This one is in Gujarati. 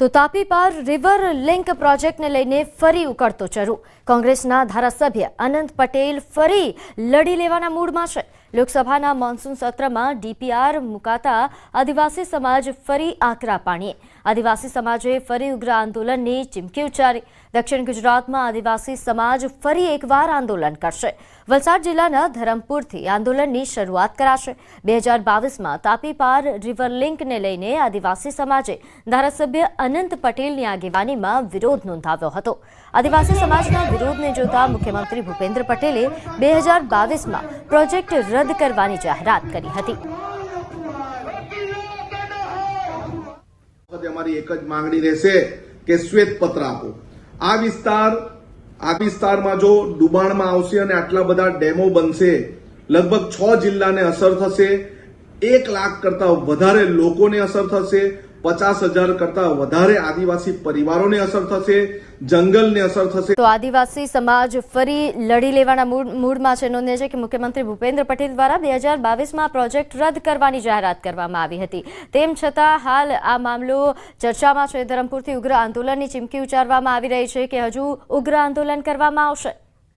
તો તાપી પાર રિવર લિંક પ્રોજેક્ટને લઈને ફરી ઉકળતો ચરુ. કોંગ્રેસના ધારાસભ્ય અનંત પટેલ ફરી લડી લેવાના મૂડમાં છે. લોકસભાના મોન્સૂન સત્રમાં ડીપીઆર મુકાતા આદિવાસી સમાજ ફરી આકરા પાણીએ આદિવાસી સમાજે ફરી ઉગ્ર આંદોલનની ચીમકી ઉચ્ચારી. દક્ષિણ ગુજરાતમાં આદિવાસી સમાજ ફરી એકવાર આંદોલન કરશે. વલસાડ જિલ્લાના ધરમપુરથી આંદોલનની શરૂઆત કરાશે. બે હજાર બાવીસમાં તાપી પાર રિવર લિંકને લઈને આદિવાસી સમાજે ધારાસભ્ય અનંત પટેલની આગેવાનીમાં વિરોધ નોંધાવ્યો હતો. આદિવાસી સમાજના વિરોધને જોતા મુખ્યમંત્રી ભૂપેન્દ્ર પટેલે બે હજાર બાવીસમાં પ્રોજેક્ટ રદ કરવાની જાહેરાત કરી હતી. અમારી એક જ માંગણી રહેશે કે શ્વેત પત્ર આપો. આ વિસ્તાર, આ વિસ્તારમાં જો ડુબાણમાં આવશે અને આટલા બધા ડેમો બનશે, લગભગ છ જિલ્લાને અસર થશે. એક લાખ કરતા વધારે લોકોને અસર થશે. પચાસ હજાર કરતા વધારે આદિવાસી પરિવારોને અસર થશે, જંગલને અસર થશે. તો આદિવાસી સમાજ ફરી લડી લેવાના મૂડમાં છે. નોંધે છે કે મુખ્યમંત્રી ભૂપેન્દ્ર પટેલ દ્વારા બે હજાર બાવીસમાં પ્રોજેક્ટ રદ કરવાની જાહેરાત કરવામાં આવી હતી. તેમ છતાં હાલ આ મામલો ચર્ચામાં છે. ધરમપુરથી ઉગ્ર આંદોલનની ચીમકી ઉચ્ચારવામાં આવી રહી છે કે હજુ ઉગ્ર આંદોલન કરવામાં આવશે.